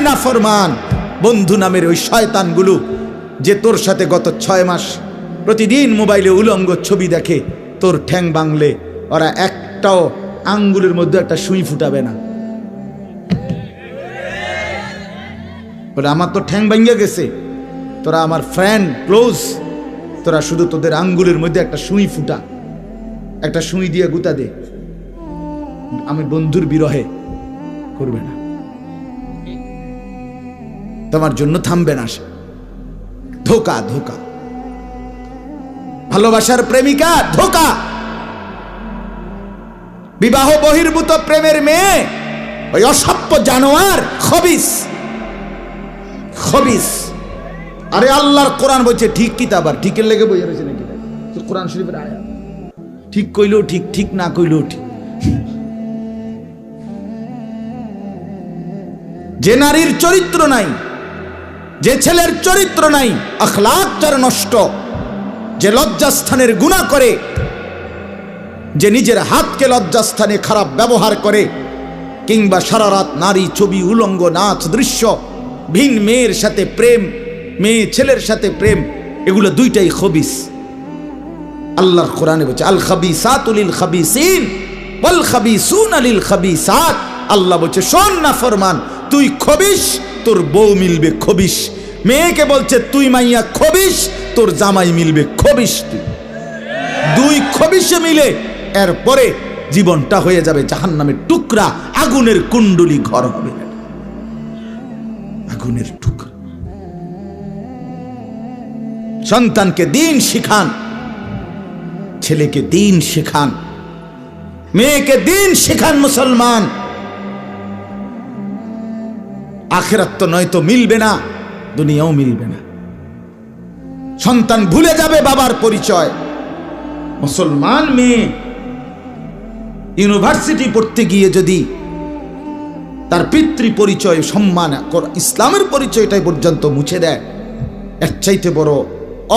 না ফরমান। বন্ধু নামের ওই শয়তানগুলো যে তোর সাথে গত ছয় মাস প্রতিদিন মোবাইলে উলঙ্গ ছবি দেখে তোর ঠ্যাং বাংলে, ওরা একটাও আঙ্গুলের মধ্যে একটা সুই ফুটাবে না। বলে, আমার তো ঠ্যাং ভাঙ্গে গেছে। তোরা আমার ফ্রেন্ড ক্লোজ তোরা শুধু তোদের আঙ্গুলের মধ্যে একটা সুই ফুটা। একটা সুই দিয়ে গুতা দে। আমি বন্ধুর বিরহে করবে না। তোমার জন্য থামবে না সে। ধোকা ধোকা। ভালোবাসার প্রেমিকা, ধোকা। বিবাহ বহির্ভূত প্রেমের মেয়ে, ওই অসভ্য জানোয়ার, খবিস। খবিস। আরে আল্লাহর কোরআন বলছে, ঠিক কি আবার? ঠিকের লেগে বই রয়েছে নাকি? কোরআন শরীফের আয়া ঠিক কইলেও ঠিক ঠিক না কইলেও ঠিক। যে নারীর চরিত্র নাই যে ছেলের চরিত্র নাই আখলাক যার নষ্ট, যে লজ্জাস্থানের গুণা করে, যে নিজের হাতকে লজ্জাস্থানে খারাপ ব্যবহার করে, কিংবা সারা রাত নারী ছবি, উলঙ্গ নাচ, দৃশ্য, ভিন মেয়ের সাথে প্রেম, মেয়ে ছেলের সাথে প্রেম, এগুলো দুইটাই খবিস। আল্লাহর কোরআনে বলছে, আল খাবি সাতুলিল খাবিসিন, ওয়াল খাবিসুন আলিল খাবিসাত। আল্লাহ বলছে, শোন না ফরমান তুই খবিস তোর বউ মিলবে খবিস মেয়েকে বলছে, তুই মাইয়া খবিস তোর জামাই মিলবে খবিস তুই। দুই খবিসে মিলে এরপরে জীবনটা হয়ে যাবে জাহান্নামের টুকরা, আগুনের কুণ্ডলি ঘর হবে। আগুনের টুকরা। সন্তানকে দিন শিখান, ছেলেকে দিন শেখান, মেয়েকে দিন শেখান মুসলমান। আখেরাত তো নয়তো মিলবে না, দুনিয়াও মিলবে না। সন্তান ভুলে যাবে বাবার পরিচয়। মুসলমান মেয়ে ইউনিভার্সিটি পড়তে গিয়ে যদি তার পিতৃ পরিচয়, সম্মান ইসলামের পরিচয়টাই পর্যন্ত মুছে দেয়, এর চাইতে বড়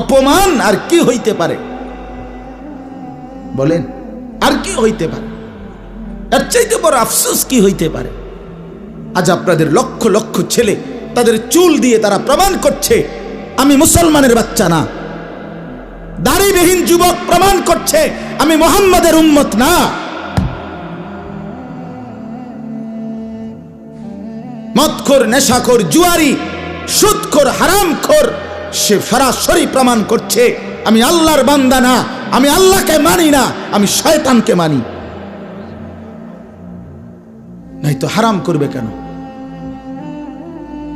অপমান আর কি হইতে পারে? বলেন, আর কি হইতে পারে? এর চাইতে বড় আফসোস কি হইতে পারে? আজ আপনাদের লক্ষ লক্ষ ছেলে তাদের চুল দিয়ে তারা প্রমাণ করছে, আমি মুসলমানের বাচ্চা না। দাড়িবিহীন যুবক প্রমাণ করছে, আমি মোহাম্মদের উম্মত না। মদখোর, নেশাখোর, জুয়ারি, সুদখোর, হারামখোর, সে সরাসরি প্রমাণ করছে, আমি আল্লাহর বান্দা না, আমি আল্লাহকে মানি না, আমি শয়তানকে মানি। নাই তো হারাম করবে কেন?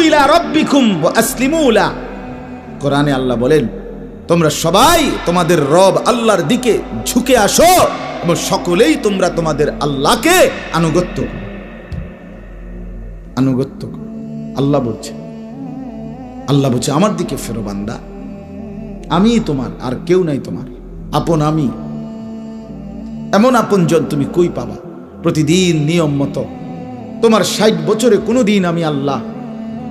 ইলা কোরআনে আল্লাহ বলেন, তোমরা সবাই তোমাদের রব আল্লাহর দিকে ঝুঁকে আসো এবং সকলেই তোমরা তোমাদের আল্লাহকে আনুগত্য। আনুগত্য আল্লাহ বলছে আল্লাহ বলছে, আমার দিকে ফেরো বান্দা। আমি তোমার, আর কেউ নাই তোমার। আপন আমি। এমন আপনজন তুমি কই পাবা? প্রতিদিন নিয়ম মতো। তোমার ষাট বছরে কোনো দিন আমি আল্লাহ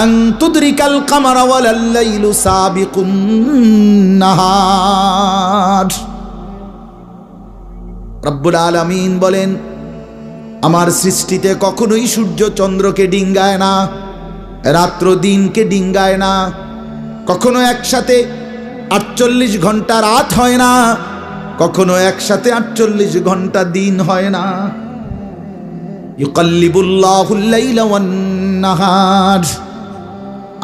আন তুদরিকাল কামারা ওয়ালাল লাইলু সাবিকুন নাহার। রব্বুল আলামিন বলেন, আমার সৃষ্টিতে কখনোই সূর্য চন্দ্রকে ডিঙ্গায় না, রাত্র দিনকে ডিঙ্গায় না, কখনো একসাথে আটচল্লিশ ঘণ্টা রাত হয় না, কখনো একসাথে আটচল্লিশ ঘণ্টা দিন হয় না। ইউকাল্লিবুল্লাহুল লাইলা ওয়ান নাহার।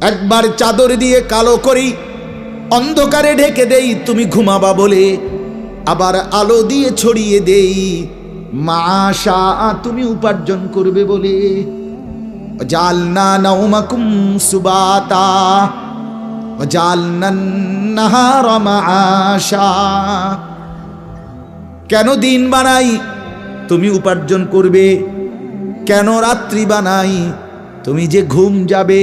একবার চাদর দিয়ে কালো করি, অন্ধকারে ঢেকে দেই, তুমি ঘুমাবা বলে। আবার আলো দিয়ে ছড়িয়ে দেই, মাশা, তুমি উপার্জন করবে বলে। জালনা নাউমাকুম সুবাতা কেন দিন বানাই, তুমি উপার্জন করবে? কেন রাত্রি বানাই, তুমি যে ঘুম যাবে?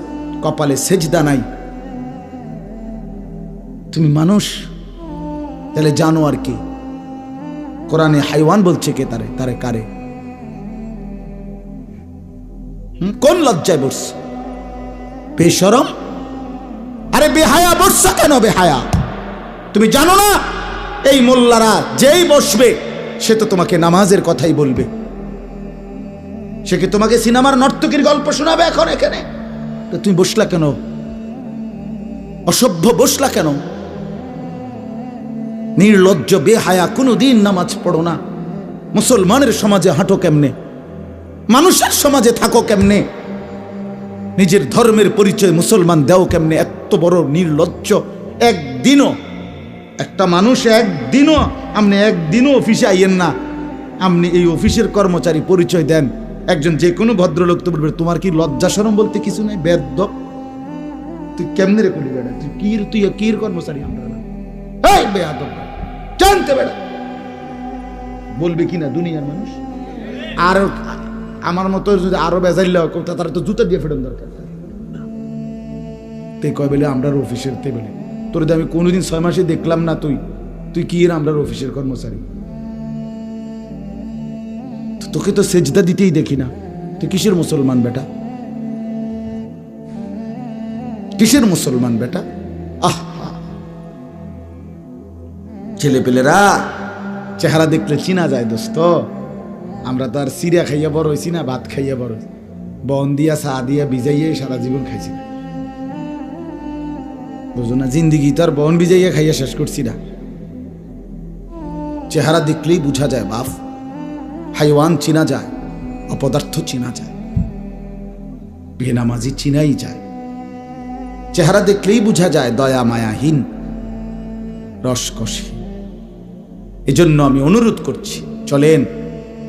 কপালে সেজদা নাই। তুমি মানুষ, তাহলে জানো আর কি। কোরআনে হাইওয়ান বলছে কে তারে তারে কারে। কোন লজ্জায় বসছ? বেসরম আরে বেহায়া বসছ কেন বেহায়া? তুমি জানো না, এই মোল্লারা যেই বসবে, সে তো তোমাকে নামাজের কথাই বলবে। সে কি তোমাকে সিনেমার নর্তকীর গল্প শোনাবে এখন এখানে? তুমি বসলা কেন? অসভ্য বসলা কেন? নির্লজ্জ, বেহায়া কোনো দিন নামাজ পড়ো না। মুসলমানের সমাজে হাঁটো কেমনে? মানুষের সমাজে থাকো কেমনে? নিজের ধর্মের পরিচয় মুসলমান দেও কেমনে? এত বড় নির্লজ্জ। একদিনও, একটা মানুষ একদিনও আপনি একদিনও অফিসে আইয়েন না। আপনি এই অফিসের কর্মচারী পরিচয় দেন। একজন যে কোনো ভদ্রলোক তো বলবে, তোমার কি লজ্জা সরম বলতে কিছু নাই? বেদ্য তুই কেমনে রে করলি বেড়া তুই কির তুই কির কর্মচারী আমরা না? এই বেয়াদব জানতে বেড়া বলবে কি না, দুনিয়ার মানুষ? আর আমার মতো যদি আরও বেজাইলে তারা তো জুতা দিয়ে ফেরন দরকার। তে কয় বেলে আমরার অফিসের তে বেলে। তোর আমি কোনোদিন ছয় মাসে দেখলাম না তুই। তুই কি আমরা অফিসের কর্মচারী? তোকে তো সেজদা দিতেই দেখি না। তুই কিসের মুসলমান বেটা? কিসের মুসলমান বেটা? আহ ছেলেপেলেরা, চেহারা দেখলে চিনা যায় দোস্ত। আমরা তো আর সিরিয়া খাইয়া বড় হয়েছি না, ভাত খাইয়া বড় হইছি। বন দিয়া, চা দিয়া, ভিজাইয়ে সারা জীবন খাইছি না। বুঝো না, জিন্দিগি তো আর বন ভিজাইয়া খাইয়া শেষ করছি না। চেহারা দেখলেই বুঝা যায়, বাপ। হাইওয়ান চিনা যায়, অপদার্থ চিনা যায়, বেনামাজি চিনাই যায়। চেহারা দেখলেই বোঝা যায় দয়া মায়াহীন রসকসী এজন্য আমি অনুরোধ করছি, চলেন,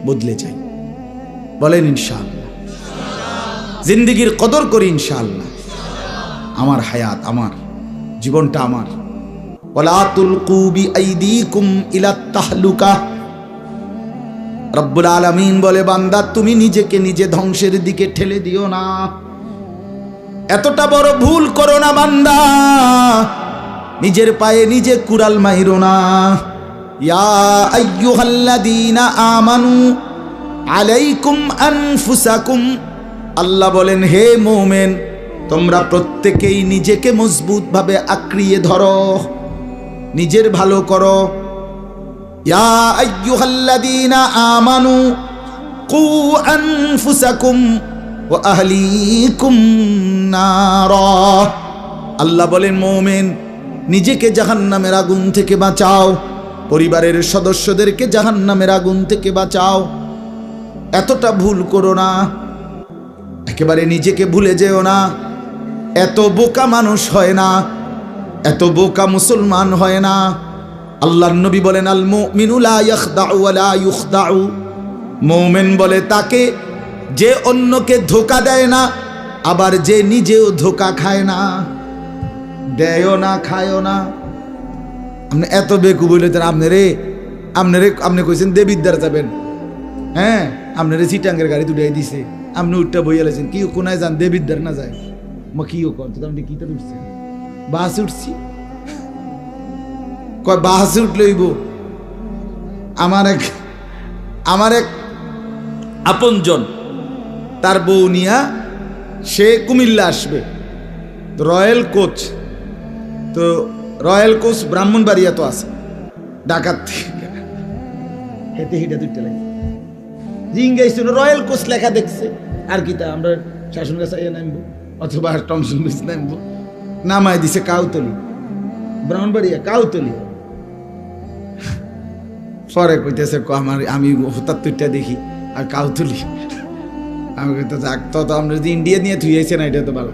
বদলে যাই। বলেন ইনশাআল্লাহ। জিন্দিগির কদর করি ইনশাআল্লাহ। আমার হায়াত আমার, জীবনটা আমার। ওয়ালা তুলকু বিআইদিকুম ইলা তাহলুকা। রব্বুল আলামিন বলে, বান্দা, তুমি নিজেকে নিজে ধ্বংসের দিকে ঠেলে দিও না। এতটা বড় ভুল করো না, বান্দা। নিজের পায়ে নিজে কুড়াল মাইরো না। আমানু আলাইকুম আনফুসাকুম। আল্লাহ বলেন, হে মোমেন, তোমরা প্রত্যেকেই নিজেকে মজবুতভাবে আঁকড়িয়ে ধরো। নিজের ভালো করো। আল্লাহ বলেন, মোমেন, নিজেকে জাহান্নামের আগুন থেকে বাঁচাও। পরিবারের সদস্যদেরকে জাহান্নামের আগুন থেকে বাঁচাও। এতটা ভুল করো না। একেবারে নিজেকে ভুলে যেও না। এত বোকা মানুষ হয় না। এত বোকা মুসলমান হয় না। আল্লাহর নবী বলেন, আল মুমিনু লা ইয়াখদাউ ওয়া লা ইউখদাউ। মুমিন বলে, তাকে যে অন্যকে ধোকা দেয় না, আবার যে নিজেও ধোকা খায় না। দেয়ও না, খায়ও না। আপনি এত বেকু বলেছেন আপনি রে আপনি রে, আপনি কইছেন দেবিদ্যার যাবেন। হ্যাঁ আপনারে সিটাঙ্গের গাড়ি তুলে দিছে। আপনি উঠটা বইয়া লেছেন কি কোনায় যান দেবিদ্যার না যায়। মা, কিও কর? তো আপনি কিটা উঠছেন বাস উঠছি। কয় বাস উঠলইব আমার এক আমার এক আপনজন, তার বউ নিয়া সে কুমিল্লা আসবে। রয়্যাল কোচ, তো রয়্যাল কোচ ব্রাহ্মণবাড়িয়া তো আছে। ডাকাত হেঁটে হেঁটে দুইটা লাগে জিঙ্গাইছিল রয়্যাল কোচ লেখা দেখছে। আর কি তা, আমরা শাসন গাছ নামবো, অথবা টমসন ব্রিজ নামবো। নামাই দিছে কাউতলি। ব্রাহ্মণবাড়িয়া, কাউতলি। পরে কইতেছে আমার, আমি হতাত্তরটা দেখি আর কাউতলি আমি কইতে, যাক, তো আমরা যদি ইন্ডিয়া নিয়ে থুইয়েছে না, এটা তো ভালো।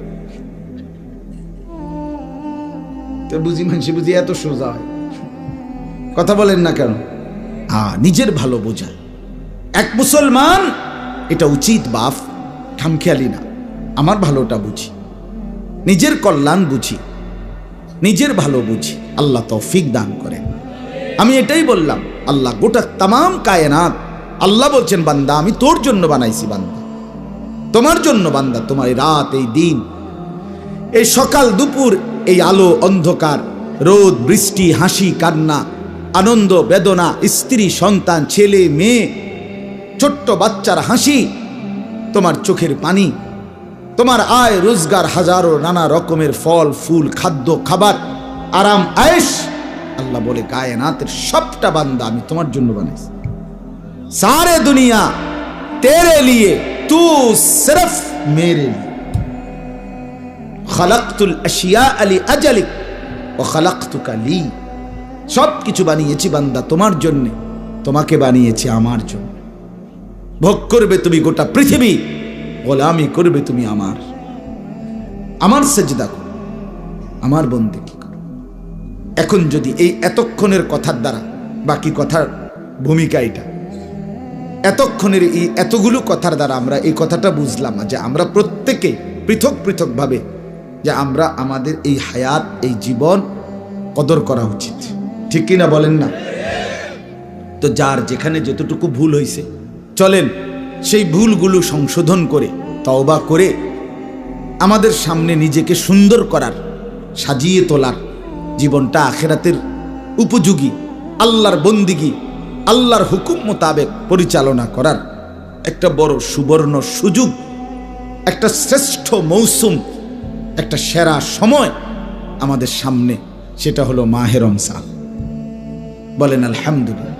তো বুঝি মানুষ বুঝি এত সোজা হয়। কথা বলেন না কেন? আ, নিজের ভালো বোঝা এক মুসলমান, এটা উচিত বাপ খামখেয়ালি না। আমার ভালোটা বুঝি। নিজের কল্যাণ বুঝি। নিজের ভালো বুঝি। আল্লাহ তৌফিক দান করেন। আমি এটাই বললাম, আল্লাহ গোটা তাম কায়নাত, আল্লাহ বলছেন, বান্দা, আমি তোর জন্য বানাইছি, বান্দা। তোমার জন্য, বান্দা, তোমার এই রাত, এই দিন, এই সকাল, দুপুর, এই আলো, অন্ধকার, রোদ, বৃষ্টি, হাসি, কান্না, আনন্দ, বেদনা, স্ত্রী, সন্তান, ছেলে, মেয়ে, ছোট্ট বাচ্চার হাসি, তোমার চোখের পানি, তোমার আয়, রোজগার, হাজারো নানা রকমের ফল, ফুল, খাদ্য, খাবার, আরাম আয়েস আল্লাহ বলে, কায়নাতের সবটা বান্দা আমি তোমার জন্য বানাইছি। সারে দুনিয়া, তেরে লিয়ে, তু সিরফ মেরে লিয়ে। খালাক্তুল আশিয়া আলী আজালিক, ও খালাক্তুকা লি। সব কিছু বানিয়েছি বান্দা তোমার জন্যে, তোমাকে বানিয়েছি আমার জন্য। ভোগ করবে তুমি গোটা পৃথিবী, গোলামি করবে তুমি আমার। আমার সেজদা করো, আমার বন্দে কি করো এখন যদি এই এতক্ষণের কথার দ্বারা, বাকি কথার ভূমিকা এটা। এতক্ষণের এই এতগুলো কথার দ্বারা আমরা এই কথাটা বুঝলাম যে আমরা প্রত্যেকে পৃথক পৃথকভাবে, যে আমরা আমাদের এই হায়াত, এই জীবন কদর করা উচিত। ঠিক কিনা বলেন না? তো যার যেখানে যতটুকু ভুল হয়েছে চলেন সেই ভুলগুলো সংশোধন করে, তওবা করে আমাদের সামনে নিজেকে সুন্দর করার, সাজিয়ে তোলার জীবনটা আখেরাতের উপযোগী, আল্লাহর বন্দিগি, আল্লাহর হুকুম মোতাবেক পরিচালনা করার একটা বড় সুবর্ণ সুযোগ, একটা শ্রেষ্ঠ মৌসুম, একটা সেরা সময় আমাদের সামনে, সেটা হলো মাহেরম সাল বলেন আলহামদুলিল্লাহ।